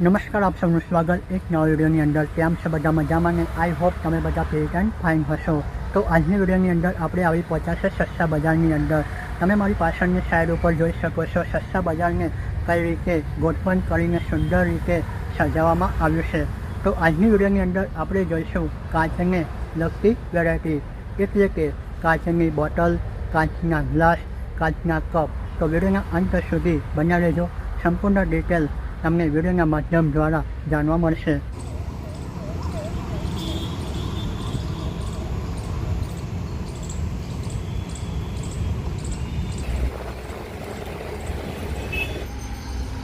નમસ્કાર, આપ સ્વાગત. એક નવા વિડીયોની અંદર કેમ છે? બધા મજામાં ને? આઈ હોપ તમે બધા ફિટ એન્ડ ફાઇન હશો. તો આજની વિડીયોની અંદર આપણે આવી છે સસ્તા બજારની અંદર. તમે મારી પાછળની સાઈડ ઉપર જોઈ શકો છો, સસ્તા બજારને કઈ રીતે ગોઠવણ કરીને સુંદર રીતે સજાવવામાં આવ્યું છે. તો આજની વિડીયોની અંદર આપણે જોઈશું કાચને લગતી વેરાયટી એટલે કે કાચની બોટલ, કાચના ગ્લાસ, કાચના કપ. તો વિડીયોના અંત સુધી બનાવી લેજો સંપૂર્ણ ડિટેલ તમને વિડીયોના માધ્યમ દ્વારા જાણવા મળશે.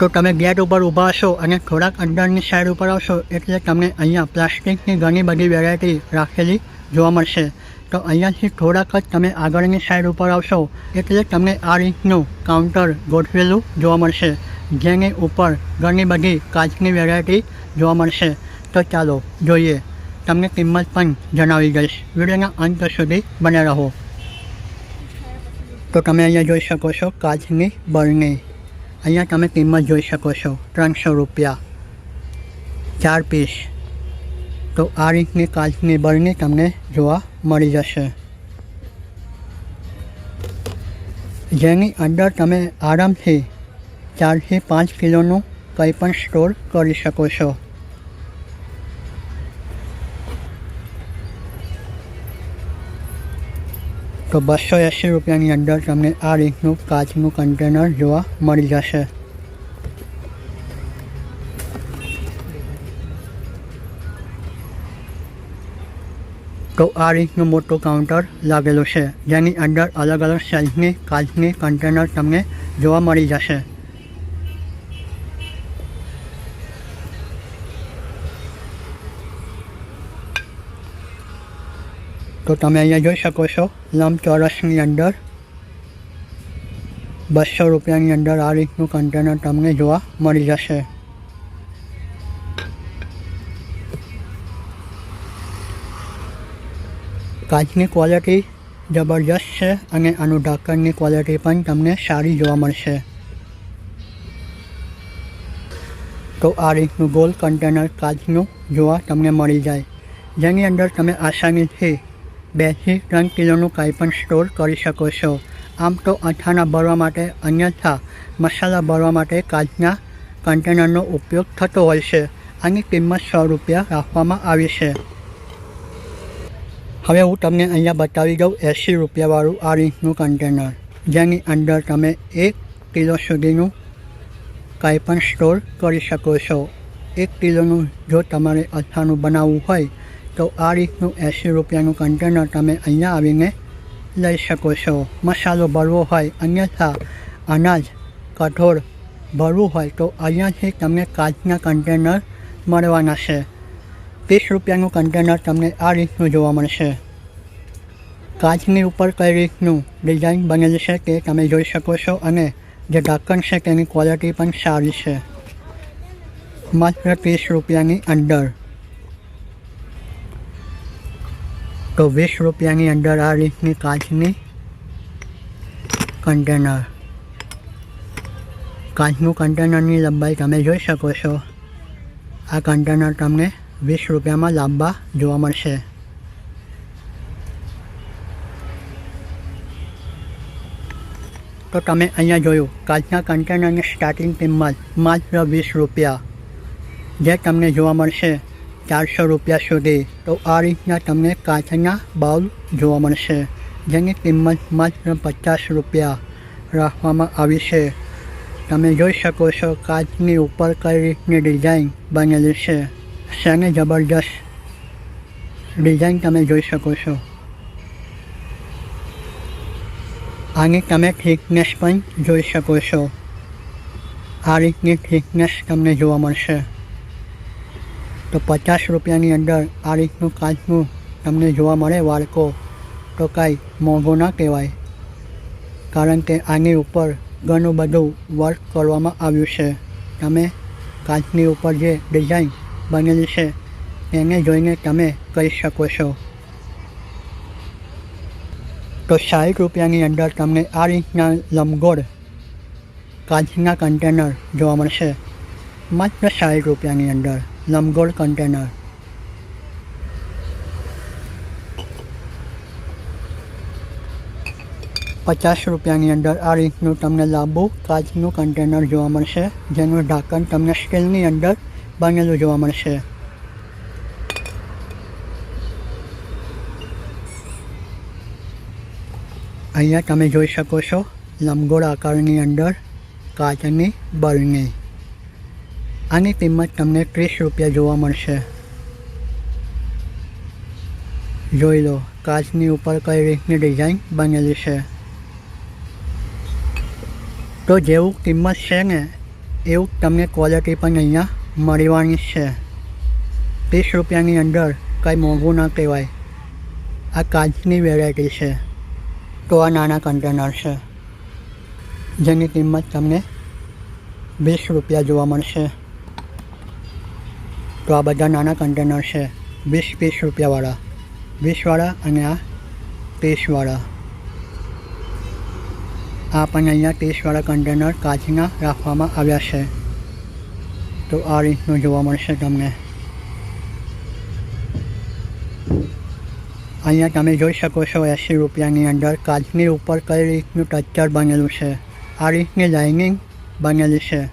તો તમે ગેટ ઉપર ઊભા હશો અને થોડાક અંદરની સાઈડ ઉપર આવશો એટલે તમને અહીંયા પ્લાસ્ટિકની ઘણી બધી વેરાયટી રાખેલી જોવા મળશે. તો અહીંયાથી થોડાક જ તમે આગળની સાઈડ ઉપર આવશો એટલે તમને આ રીતનું કાઉન્ટર ગોઠવેલું જોવા મળશે. જેની ઉપર ઘણી બધી કાચની વેરાયટી જોવા મળશે. તો ચાલો જોઈએ. તમને કિંમત પણ જણાવી દઈશ. વિડીયોના અંત સુધી બને રહો. તો તમે અહીંયા જોઈ શકો છો કાચની બળની અહીંયા તમે કિંમત જોઈ શકો છો. ત્રણસો રૂપિયા. ચાર પીસ તો આ રીતની કાચની બળની તમને જોવા મળી જશે. જેની અંદર તમે આરામથી ચારથી પાંચ કિલોનું કંઈ પણ સ્ટોર કરી શકો છો. તો બસો એંસી રૂપિયાની અંદર તમને આ રીતનું કાચનું કન્ટેનર જોવા મળી જશે. તો આ રીતનું મોટું કાઉન્ટર લાગેલું છે. જેની અંદર અલગ અલગ સાઇઝની કાચની કન્ટેનર તમને જોવા મળી જશે. તો તમે અહીંયા જોઈ શકો છો, લંબચોરસની અંદર, બસો રૂપિયાની અંદર આ રીતનું કન્ટેનર તમને જોવા મળી જશે. કાચની ક્વોલિટી જબરજસ્ત છે અને આનું ઢાંકણની ક્વોલિટી પણ તમને સારી જોવા મળશે. તો આ રીતનું ગોલ કન્ટેનર કાચનું જોવા તમને મળી જાય. જેની અંદર તમે આસાનીથી બેથી ત્રણ કિલોનું કાંઈ પણ સ્ટોર કરી શકો છો. આમ તો અથાણા ભરવા માટે અન્યથા મસાલા ભરવા માટે કાચના કન્ટેનરનો ઉપયોગ થતો હોય છે. આની કિંમત સો રૂપિયા રાખવામાં આવી છે. હવે હું તમને અહીંયા બતાવી દઉં એંસી રૂપિયાવાળું આ રીતનું કન્ટેનર જેની અંદર તમે એક કિલો સુધીનું કાંઈ પણ સ્ટોર કરી શકો છો. એક કિલોનું જો તમારે અથાણું બનાવવું હોય તો આ રીતનું એંસી રૂપિયાનું કન્ટેનર તમે અહીંયા આવીને લઈ શકો છો. મસાલો ભરવો હોય, અન્યથા અનાજ, કઠોળ ભરવું હોય તો અહીંયાથી તમને કાચના કન્ટેનર મળવાના છે. ત્રીસ રૂપિયાનું કન્ટેનર તમને આ રીતનું જોવા મળશે. કાચની ઉપર કઈ રીતનું ડિઝાઇન બનેલી છે તે તમે જોઈ શકો છો અને જે ઢાંકણ છે તેની ક્વોલિટી પણ સારી છે. માત્ર ત્રીસ રૂપિયાની અંદર. તો વીસ રૂપિયાની અંદર આ રીતની કાચની કન્ટેનર કાચનું કન્ટેનરની લંબાઈ તમે જોઈ શકો છો। આ કન્ટેનર તમને વીસ રૂપિયામાં લાંબા જોવા મળશે। તો તમે અહીંયા જોયું, કાચના કન્ટેનરની સ્ટાર્ટિંગ કિંમત માત્ર વીસ રૂપિયા, જે તમને જોવા મળશે। ચારસો રૂપિયા સુધી. તો આ રીતના તમને કાચના બાઉલ જોવા મળશે, જેની કિંમત માત્ર પચાસ રૂપિયા રાખવામાં આવી છે. તમે જોઈ શકો છો કાચની ઉપર કઈ રીતની ડિઝાઇન બનેલી છે. શેને જબરદસ્ત ડિઝાઇન તમે જોઈ શકો છો. આની તમે થિકનેસ પણ જોઈ શકો છો. આ રીતની થિકનેસ તમને જોવા મળશે. તો પચાસ રૂપિયાની અંદર આ રીતનું કાચનું તમને જોવા મળે વાળકો. તો કાંઈ મોંઘું ના કહેવાય. કારણ કે આની ઉપર ઘણું બધું વર્ક કરવામાં આવ્યું છે. તમે કાચની ઉપર જે ડિઝાઇન બનેલી છે, એને જોઈને તમે કહી શકો છો. તો સાઠ રૂપિયાની અંદર તમને આ રીતના લંબગોળ કાચના કન્ટેનર જોવા મળશે. માત્ર સાઠ રૂપિયાની અંદર. લંબગોળ કન્ટેનર પચાસ રૂપિયાની અંદર આ રીતનું તમને લાંબુ કાચનું કન્ટેનર જોવા મળશે, જેનું ઢાંકણ તમને સ્ટીલની અંદર બનેલું જોવા મળશે. અહીંયા તમે જોઈ શકો છો લંબગોળ આકારની અંદર કાચની બરણી આની કિંમત તમને ત્રીસ રૂપિયા જોવા મળશે. જોઈ લો, કાચની ઉપર કઈ રીતની ડિઝાઇન બનેલી છે. તો જેવું કિંમત છે ને, એવું તમને ક્વોલિટી પણ અહીંયા મળવાની છે. ત્રીસ રૂપિયાની અંદર કંઈ મોંઘું ન કહેવાય. આ કાચની વેરાયટી છે. તો આ નાના કન્ટેનર છે. જેની કિંમત તમને વીસ રૂપિયા જોવા મળશે. તો આ બધા નાના કન્ટેનર છે. વીસ પીસ રૂપિયાવાળા. વીસવાળા અને આ ત્રીસવાળા. આ પણ અહીંયા ત્રીસવાળા કન્ટેનર કાચના રાખવામાં આવ્યા છે. તો આ રીતનું જોવા મળશે તમને. અહીંયા તમે જોઈ શકો છો એંસી રૂપિયાની અંદર કાચની ઉપર કઈ રીતનું ટચર બનેલું છે. આ રીતની લાઇનિંગ બનેલી છે.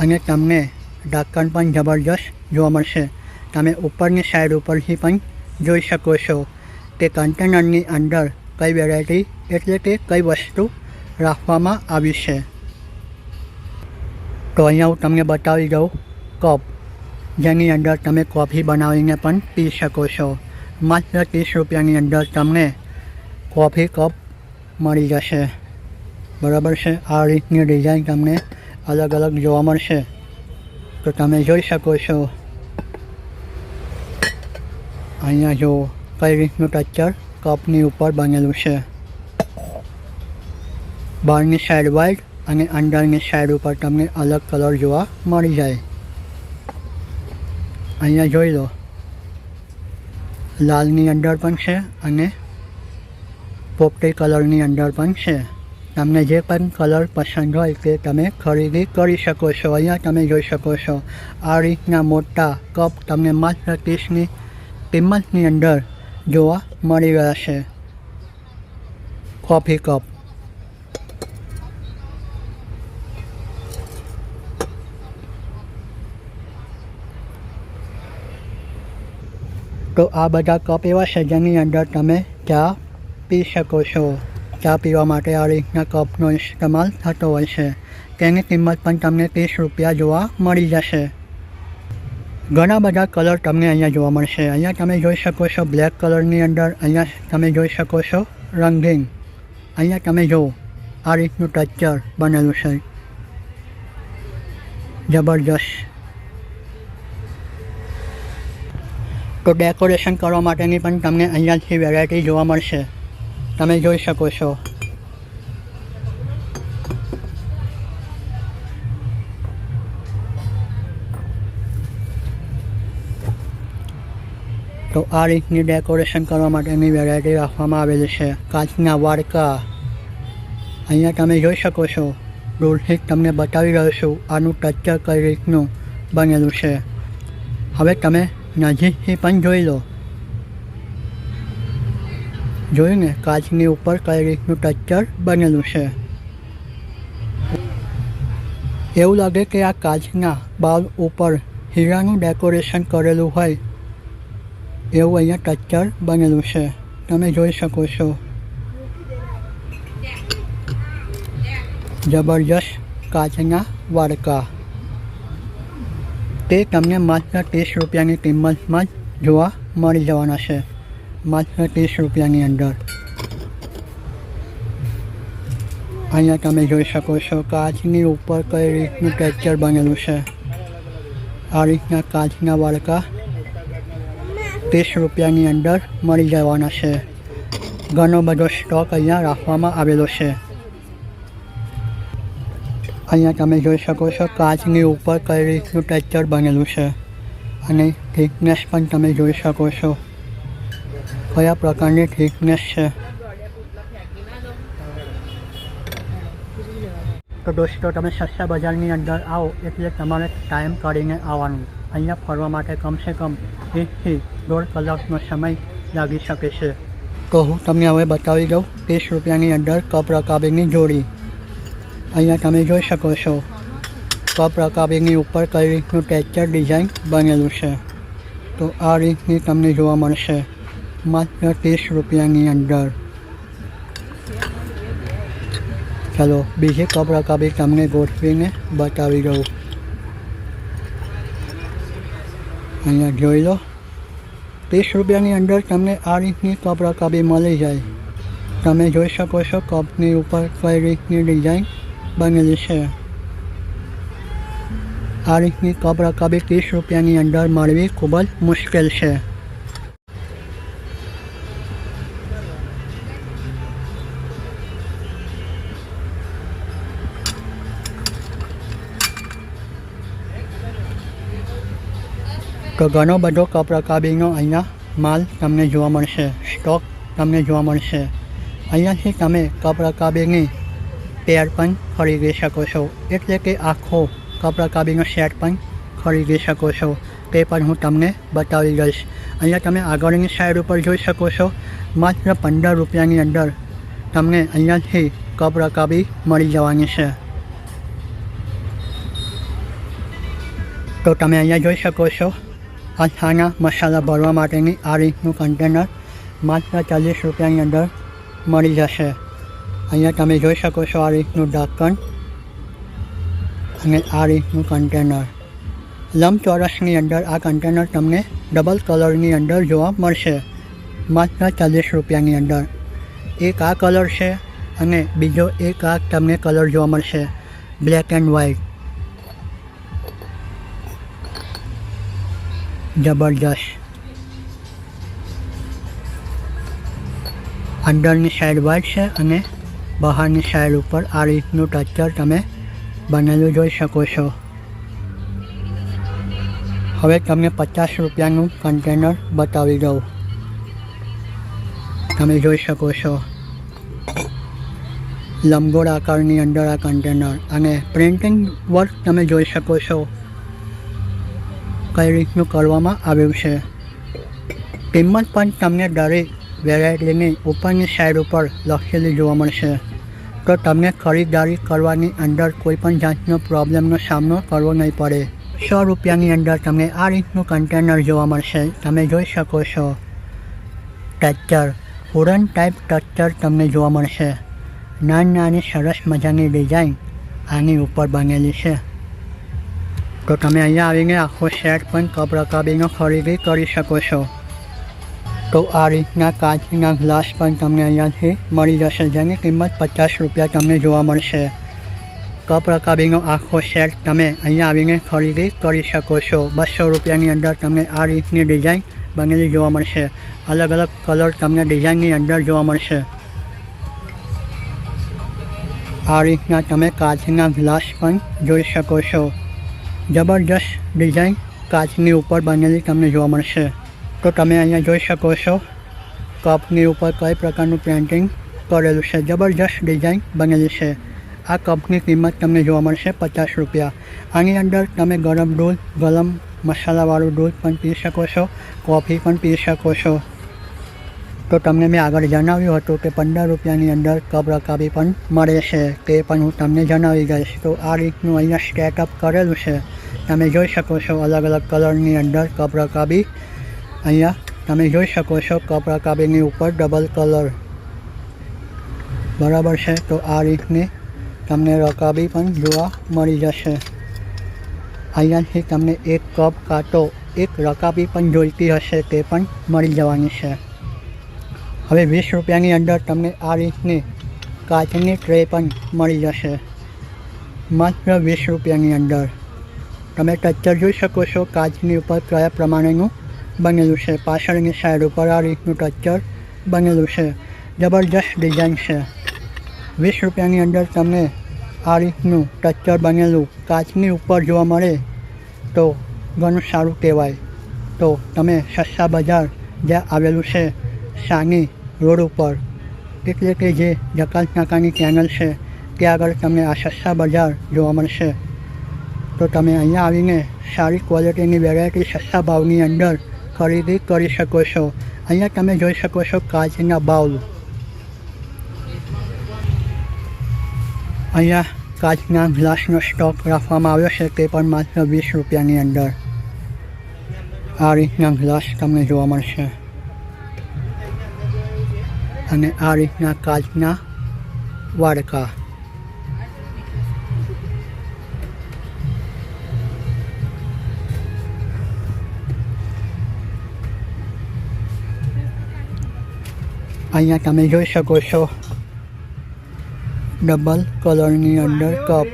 અને તમને ઢાંકણ પણ જબરજસ્ત જોવા મળશે. તમે ઉપરની સાઈડ ઉપરથી પણ જોઈ શકો છો કે કન્ટેનરની અંદર કઈ વેરાયટી એટલે કે કઈ વસ્તુ રાખવામાં આવી છે. તો અહીંયા હું તમને બતાવી દઉં કપ જેની અંદર તમે કોફી બનાવીને પણ પી શકો છો. માત્ર ત્રીસ રૂપિયાની અંદર તમને કોફી કપ મળી જશે. બરાબર છે? આ રીતની ડિઝાઇન તમને અલગ અલગ જોવા મળશે. તો તમે જોઈ શકો છો. અહીંયા જો કઈ રીતનું ટચર કપની ઉપર બનેલું છે. બહારની સાઈડ વાઇટ અને અંદરની સાઈડ ઉપર તમને અલગ કલર જોવા મળી જાય. અહીંયા જોઈ લો. લાલની અંદર પણ છે અને પોપટી કલરની અંદર પણ છે. તમને જે પણ કલર પસંદ હોય તે તમે ખરીદી કરી શકો છો. અહીંયા તમે જોઈ શકો છો, આ રીતના મોટા કપ તમને માત્ર ત્રીસની કિંમતની અંદર જોવા મળી રહ્યા છે. કોફી કપ તો આ બધા કપ એવા છે જેની અંદર તમે ચા પી શકો છો. ચા પીવા માટે આ રીતના કપનો ઇસ્તેમાલ થતો હોય છે. તેની કિંમત પણ તમને ત્રીસ રૂપિયા જોવા મળી જશે. ઘણા બધા કલર તમને અહીંયા જોવા મળશે. અહીંયા તમે જોઈ શકો છો બ્લેક કલરની અંદર, અહીંયા તમે જોઈ શકો છો રંગીન. અહીંયા તમે જુઓ, આ રીતનું ટેક્ચર બનેલું છે. જબરજસ્ત. તો ડેકોરેશન કરવા માટેની પણ તમને અહીંયાથી વેરાયટી જોવા મળશે. તમે જોઈ શકો છો. તો આ રીતની ડેકોરેશન કરવા માટેની વેરાયટી રાખવામાં આવેલી છે. કાચના વાડકા. અહીંયા તમે જોઈ શકો છો. દૂરથી તમને બતાવી રહ્યો છું. આનું ટચર કઈ રીતનું બનેલું છે. હવે તમે નજીકથી પણ જોઈ લો. જોયું ને કાચની ઉપર કઈ રીતનું ટેક્ચર બનેલું છે. એવું લાગે કે આ કાચના બાલ ઉપર હીરાનું ડેકોરેશન કરેલું હોય એવું અહીંયા ટેક્ચર બનેલું છે. તમે જોઈ શકો છો. જબરજસ્ત કાચના વાડકા. તે તમને માત્ર ત્રીસ રૂપિયાની કિંમતમાં જ જોવા મળી જવાના છે. માત્ર ત્રીસ રૂપિયાની અંદર. અહીંયા તમે જોઈ શકો છો કાચની ઉપર કઈ રીતનું ટેક્ચર બનેલું છે. આ રીતના કાચના વાડકા ત્રીસ રૂપિયાની અંદર મળી જવાના છે. ઘણો બધો સ્ટોક અહીંયા રાખવામાં આવેલો છે. અહીંયા તમે જોઈ શકો છો કાચની ઉપર કઈ રીતનું ટેક્ચર બનેલું છે. અને થિકનેસ પણ તમે જોઈ શકો છો. કયા પ્રકારની થિકનેસ છે? તો દોસ્તો, તમે સસ્તા બજારની અંદર આવો, એટલે તમારે ટાઈમ કાઢીને આવવાનું. અહીંયા ફરવા માટે કમસે કમ એકથી દોઢ કલાકનો સમય લાગી શકે છે. તો હું તમને હવે બતાવી દઉં, ત્રીસ રૂપિયાની અંદર કપ રકાબીની જોડી. અહીંયા તમે જોઈ શકો છો, કપ રકાબીની ઉપર કઈ રીતનું ટેક્ચર ડિઝાઇન બનેલું છે. તો આ રીતની તમને જોવા મળશે. માત્ર ત્રીસ રૂપિયાની અંદર ચાલો બીજી કપ રકાબી તમને ગોઠવીને બતાવી દઉં અહીંયા જોઈ લો ત્રીસ રૂપિયાની અંદર તમને આ રીતની કપ રકાબી મળી જાય તમે જોઈ શકો છો કપની ઉપર કઈ રીતની ડિઝાઇન બનેલી છે આ રીતની કપ રકાબી ત્રીસ રૂપિયાની અંદર મળવી ખૂબ જ મુશ્કેલ છે તો ઘણો બધો કપ કાબીનો અહીંયા માલ તમને જોવા મળશે, સ્ટોક તમને જોવા મળશે. અહીંયાથી તમે કપડાં કાબીની પેર પણ ખરીદી શકો છો. એટલે કે આખો કપ કાબીનો સેટ પણ ખરીદી શકો છો. તે પણ હું તમને બતાવી દઈશ. અહીંયા તમે આગળની સાઈડ ઉપર જોઈ શકો છો, માત્ર પંદર રૂપિયાની અંદર તમને અહીંયાથી કપ રકાબી મળી જવાની છે. તો તમે અહીંયા જોઈ શકો છો આ મસાલા ભરવા માટેની આ રીતનું કન્ટેનર માત્ર ચાલીસ રૂપિયાની અંદર મળી જશે. અહીંયા તમે જોઈ શકો છો આ રીતનું ઢાંકણ અને આ રીતનું કન્ટેનર લંબચોરસની અંદર આ કન્ટેનર તમને ડબલ કલરની અંદર જોવા મળશે. માત્ર ચાલીસ રૂપિયાની અંદર. એક આ કલર છે અને બીજો એક આ તમને કલર જોવા મળશે. બ્લેક એન્ડ વ્હાઇટ જબરજસ્ત અંદરની સાઈડ વાઇટ છે અને બહારની સાઈડ ઉપર આ રીતનું ટચર તમે બનેલું જોઈ શકો છો. હવે તમને પચાસ રૂપિયાનું કન્ટેનર બતાવી દઉં. તમે જોઈ શકો છો. લંબગોળ આકારની અંદર આ કન્ટેનર અને પ્રિન્ટિંગ વર્ક તમે જોઈ શકો છો. કઈ રીતનું કરવામાં આવ્યું છે? કિંમત પણ તમને દરેક વેરાયટીની ઉપરની સાઈડ ઉપર લખેલી જોવા મળશે. તો તમને ખરીદદારી કરવાની અંદર કોઈપણ જાતનો પ્રોબ્લેમનો સામનો કરવો નહીં પડે. સો રૂપિયાની અંદર તમને આ રીતનું કન્ટેનર જોવા મળશે. તમે જોઈ શકો છો. ટેક્ચર વુડન ટાઈપ ટેક્ચર તમને જોવા મળશે. નાની નાની સરસ મજાની ડિઝાઇન આની ઉપર બનેલી છે. તો તમે અહીંયા આવીને આખો સેટ પણ કપ રકાબીનો ખરીદી કરી શકો છો. તો આ રીતના કાચના ગ્લાસ પણ તમને અહીંયાથી મળી જશે, જેની કિંમત પચાસ રૂપિયા તમને જોવા મળશે. કપ રકાબીનો આખો સેટ તમે અહીંયા આવીને ખરીદી કરી શકો છો. બસો રૂપિયાની અંદર તમને આ રીતની ડિઝાઇન બનેલી જોવા મળશે. અલગ અલગ કલર તમને ડિઝાઇનની અંદર જોવા મળશે. આ રીતના તમે કાચના ગ્લાસ પણ જોઈ શકો છો. જબરજસ્ત ડિઝાઇન કાચની ઉપર બનેલી તમને જોવા મળશે. તો તમે અહીંયા જોઈ શકો છો, કપની ઉપર કઈ પ્રકારનું પેન્ટિંગ કરેલું છે. જબરજસ્ત ડિઝાઇન બનેલી છે. આ કપની કિંમત તમને જોવા મળશે પચાસ રૂપિયા. આની અંદર તમે ગરમ દૂધ ગરમ મસાલાવાળું દૂધ પણ પી શકો છો, કોફી પણ પી શકો છો. તો તમને મેં આગળ જણાવ્યું હતું કે પંદર રૂપિયાની અંદર કપ રકાબી પણ મળે છે. તે પણ હું તમને જણાવી દઈશ. તો આ રીતનું અહીંયા સ્ટેટઅપ કરેલું છે. તમે જોઈ શકો છો અલગ અલગ કલરની અંદર કપ કાબી. અહીંયા તમે જોઈ શકો છો કપ કાબીની ઉપર ડબલ કલર. બરાબર છે? તો આ રીતની તમને રકાબી પણ જોવા મળી જશે. અહીંયાથી તમને એક કપ કાંટો, એક રકાબી પણ જોઈતી હશે, તે પણ મળી જવાની છે. હવે વીસ રૂપિયાની અંદર તમને આ રીતની કાચની ટ્રે પણ મળી જશે. માત્ર વીસ રૂપિયાની અંદર. તમે ટેક્ચર જોઈ શકો છો કાચની ઉપર કયા પ્રમાણેનું બનેલું છે. પાછળની સાઈડ ઉપર આ રીતનું ટેક્ચર બનેલું છે. જબરજસ્ત ડિઝાઇન છે. વીસ રૂપિયાની અંદર તમને આ રીતનું ટેક્ચર બનેલું કાચની ઉપર જોવા મળે તો ઘણું સારું કહેવાય. તો તમે સસ્તા બજાર જ્યાં આવેલું છે, સાની રોડ ઉપર, એટલે કે જે જકાત નાકાની ચેનલ છે, ત્યાં આગળ તમને આ સસ્તા બજાર જોવા મળશે. તો તમે અહીંયા આવીને સારી ક્વોલિટીની વેરાયટી સસ્તા ભાવની અંદર ખરીદી કરી શકો છો. અહીંયા તમે જોઈ શકો છો કાચના બાઉલ. અહીંયા કાચના ગ્લાસનો સ્ટોક રાખવામાં આવ્યો છે તે પણ માત્ર વીસ રૂપિયાની અંદર. આ રીતના ગ્લાસ તમને જોવા મળશે. અને આ રીતના કાચના વાડકા. અહીંયા તમે જોઈ શકો છો. ડબલ કલરની અંદર કપ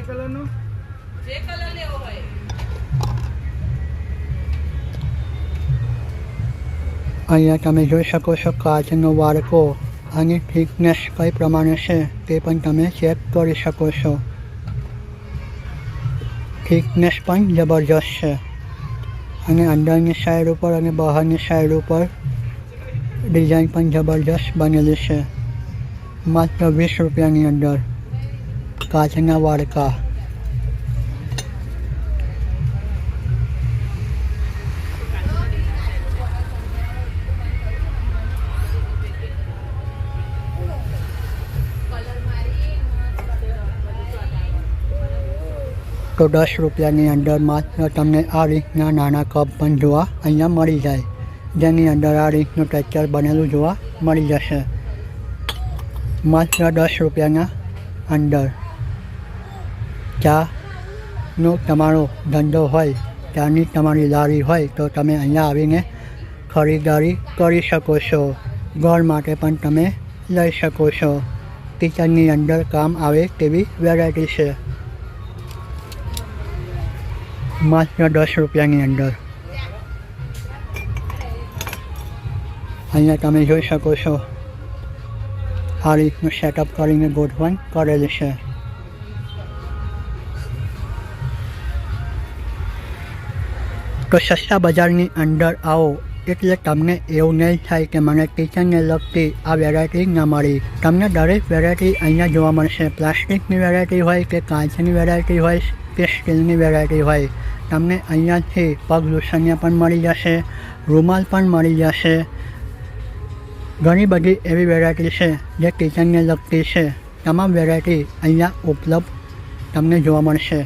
અહીંયા તમે જોઈ શકો છો કાચનો વાડકો અને થિકનેસ કઈ પ્રમાણે છે તે પણ તમે ચેક કરી શકો છો. થિકનેસ પણ જબરજસ્ત છે. અને અંદરની સાઈડ ઉપર અને બહારની સાઈડ ઉપર ડિઝાઇન પણ જબરજસ્ત બનેલી છે માત્ર વીસ રૂપિયાની અંદર કાચના વાડકા તો દસ રૂપિયાની અંદર માત્ર તમને આ રીતના નાના કપ પણ જોવા અહીંયા મળી જાય જેની અંદર આ રીતનું ટેક્ચર બનેલું જોવા મળી જશે. માત્ર દસ રૂપિયાના અંદર. ચાનો તમારો ધંધો હોય ચાની તમારી લારી હોય, તો તમે અહીંયા આવીને ખરીદારી કરી શકો છો. ઘર માટે પણ તમે લઈ શકો છો. કિચનની અંદર કામ આવે તેવી વેરાયટી છે. માત્ર દસ રૂપિયાની અંદર. અહીંયા તમે જોઈ શકો છો. આ રીતનું સેટઅપ કરીને ગોઠવણ કરેલ છે. તો સસ્તા બજારની અંદર આવો, એટલે તમને એવું નહીં થાય કે મને કિચનને લગતી આ વેરાયટી ન મળી. તમને દરેક વેરાયટી અહીંયા જોવા મળશે. પ્લાસ્ટિકની વેરાયટી હોય કે કાચની વેરાયટી હોય કે સ્ટીલની વેરાયટી હોય. તમને અહીંયાથી પગ લૂછણિયા પણ મળી જશે, રૂમાલ પણ મળી જશે ઘણી બધી એવી વેરાયટી છે જે કિચનને લગતી છે. તમામ વેરાયટી અહીંયા ઉપલબ્ધ તમને જોવા મળશે.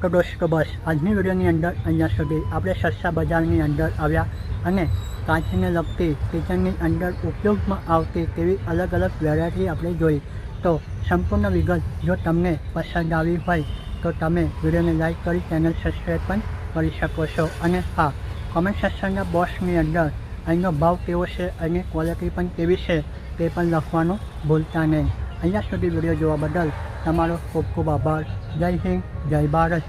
તો દોસ્તો બસ, આજની વિડીયોની અંદર અહીંયા સુધી. આપણે સસ્તા બજારની અંદર આવ્યા અને કાચને લગતી કિચનની અંદર ઉપયોગમાં આવતી તેવી અલગ અલગ વેરાયટી આપણે જોઈ. તો સંપૂર્ણ વિગત જો તમને પસંદ આવી હોય, તો તમે વિડીયોને લાઇક કરી ચેનલ સબસ્ક્રાઈબ પણ કરી શકો છો. અને હા કોમેન્ટ સેક્શનના બોક્સની અંદર અહીંનો ભાવ કેવો છે? અને ક્વોલિટી પણ કેવી છે? તે પણ લખવાનું ભૂલતા નહીં. અહીંયા સુધી વીડિયો જોવા બદલ તમારો ખૂબ ખૂબ આભાર. જય હિન્દ, જય ભારત.